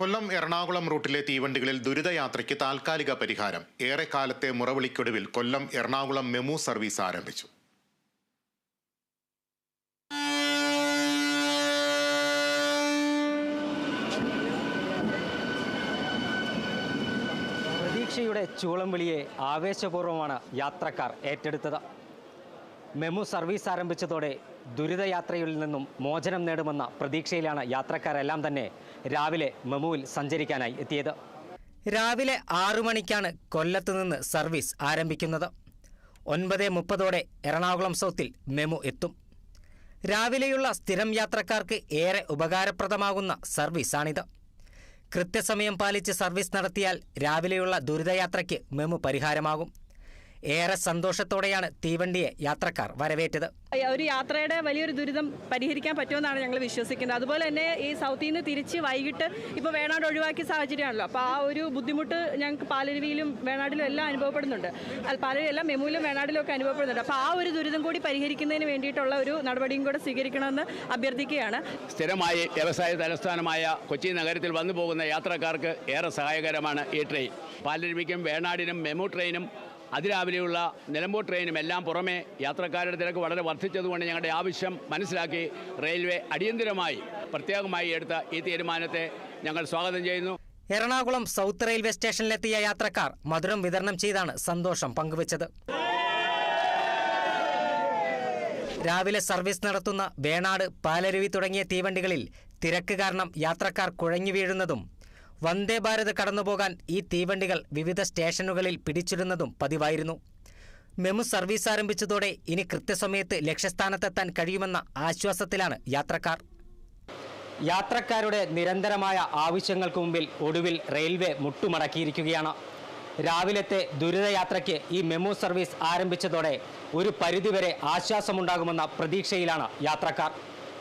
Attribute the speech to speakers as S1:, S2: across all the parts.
S1: കൊല്ലം എറണാകുളം റൂട്ടിലെ തീവണ്ടികളിൽ ദുരിതയാത്രയ്ക്ക് താൽക്കാലിക പരിഹാരം. ഏറെക്കാലത്തെ മുറവിളിക്കൊടുവിൽ കൊല്ലം എറണാകുളം മെമു സർവീസ് ആരംഭിച്ചു.
S2: പ്രതീക്ഷയുടെ ചൂളം വിളിയെ ആവേശപൂർവമാണ് യാത്രക്കാർ ഏറ്റെടുത്തത്. മെമു സർവീസ് ആരംഭിച്ചതോടെ ദുരിതയാത്രയിൽ നിന്നും മോചനം നേടുമെന്ന പ്രതീക്ഷയിലാണ് യാത്രക്കാരെല്ലാം തന്നെ രാവിലെ മെമുവിൽ സഞ്ചരിക്കാനായി എത്തിയത്. രാവിലെ ആറു മണിക്കാണ് കൊല്ലത്ത് നിന്ന് സർവീസ് ആരംഭിക്കുന്നത്. ഒൻപത് മുപ്പതോടെ എറണാകുളം സൗത്തിൽ മെമു എത്തും. രാവിലെയുള്ള സ്ഥിരം യാത്രക്കാർക്ക് ഏറെ ഉപകാരപ്രദമാകുന്ന സർവീസാണിത്. കൃത്യസമയം പാലിച്ച് സർവീസ് നടത്തിയാൽ രാവിലെയുള്ള ദുരിതയാത്രയ്ക്ക് മെമു പരിഹാരമാകും. ഏറെ സന്തോഷത്തോടെയാണ് തീവണ്ടിയെ യാത്രക്കാർ വരവേറ്റത്.
S3: ഒരു യാത്രയുടെ വലിയൊരു ദുരിതം പരിഹരിക്കാൻ പറ്റുമെന്നാണ് ഞങ്ങൾ വിശ്വസിക്കുന്നത്. അതുപോലെ തന്നെ ഈ സൗത്തിൽ നിന്ന് തിരിച്ച് വൈകിട്ട് ഇപ്പോൾ വേണാട് ഒഴിവാക്കിയ സാഹചര്യമാണല്ലോ. അപ്പോൾ ആ ഒരു ബുദ്ധിമുട്ട് ഞങ്ങൾക്ക് പാലരുവിയിലും വേണാടിലും എല്ലാം അനുഭവപ്പെടുന്നുണ്ട്. അത് പാലരുവി എല്ലാം മെമുവിലും വേണാടിലും ഒക്കെ അനുഭവപ്പെടുന്നുണ്ട്. അപ്പോൾ ആ ഒരു ദുരിതം കൂടി പരിഹരിക്കുന്നതിന് വേണ്ടിയിട്ടുള്ള ഒരു നടപടിയും കൂടെ സ്വീകരിക്കണമെന്ന് അഭ്യർത്ഥിക്കുകയാണ്.
S4: സ്ഥിരമായി വ്യവസായ തലസ്ഥാനമായ കൊച്ചി നഗരത്തിൽ വന്നു പോകുന്ന യാത്രക്കാർക്ക് ഏറെ സഹായകരമാണ് ഈ ട്രെയിൻ. പാലരുവിക്കും വേണാടിനും മെമു ട്രെയിനും അതിരാവിലെയുള്ള നിലമ്പൂർ ട്രെയിനും എല്ലാം പുറമെ യാത്രക്കാരുടെ തിരക്ക് വളരെ വർദ്ധിച്ചതുകൊണ്ട് ഞങ്ങളുടെ ആവശ്യം മനസ്സിലാക്കി റെയിൽവേ അടിയന്തിരമായി പ്രത്യേകമായി എടുത്ത ഈ തീരുമാനത്തെ ഞങ്ങൾ സ്വാഗതം ചെയ്യുന്നു.
S2: എറണാകുളം സൗത്ത് റെയിൽവേ സ്റ്റേഷനിലെത്തിയ യാത്രക്കാർ മധുരം വിതരണം ചെയ്താണ് സന്തോഷം പങ്കുവച്ചത്. രാവിലെ സർവീസ് നടത്തുന്ന വേണാട് പാലരുവി തുടങ്ങിയ തീവണ്ടികളിൽ തിരക്ക് കാരണം യാത്രക്കാർ കുഴഞ്ഞു വീഴുന്നതും വന്ദേ ഭാരത് കടന്നുപോകാൻ ഈ തീവണ്ടികൾ വിവിധ സ്റ്റേഷനുകളിൽ പിടിച്ചിരുന്നതും പതിവായിരുന്നു. മെമു സർവീസ് ആരംഭിച്ചതോടെ ഇനി കൃത്യസമയത്ത് ലക്ഷ്യസ്ഥാനത്തെത്താൻ കഴിയുമെന്ന ആശ്വാസത്തിലാണ് യാത്രക്കാർ. യാത്രക്കാരുടെ നിരന്തരമായ ആവശ്യങ്ങൾക്ക് മുമ്പിൽ ഒടുവിൽ റെയിൽവേ മുട്ടുമടക്കിയിരിക്കുകയാണ്. രാവിലത്തെ ദുരിതയാത്രയ്ക്ക് ഈ മെമു സർവീസ് ആരംഭിച്ചതോടെ ഒരു പരിധിവരെ ആശ്വാസമുണ്ടാകുമെന്ന പ്രതീക്ഷയിലാണ് യാത്രക്കാർ.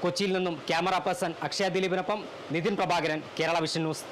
S2: കൊച്ചിയിൽ നിന്നും ക്യാമറ പേഴ്സൺ അക്ഷയ ദിലീപിനൊപ്പം നിതിൻ പ്രഭാകരൻ കേരള വിഷൻ ന്യൂസ്.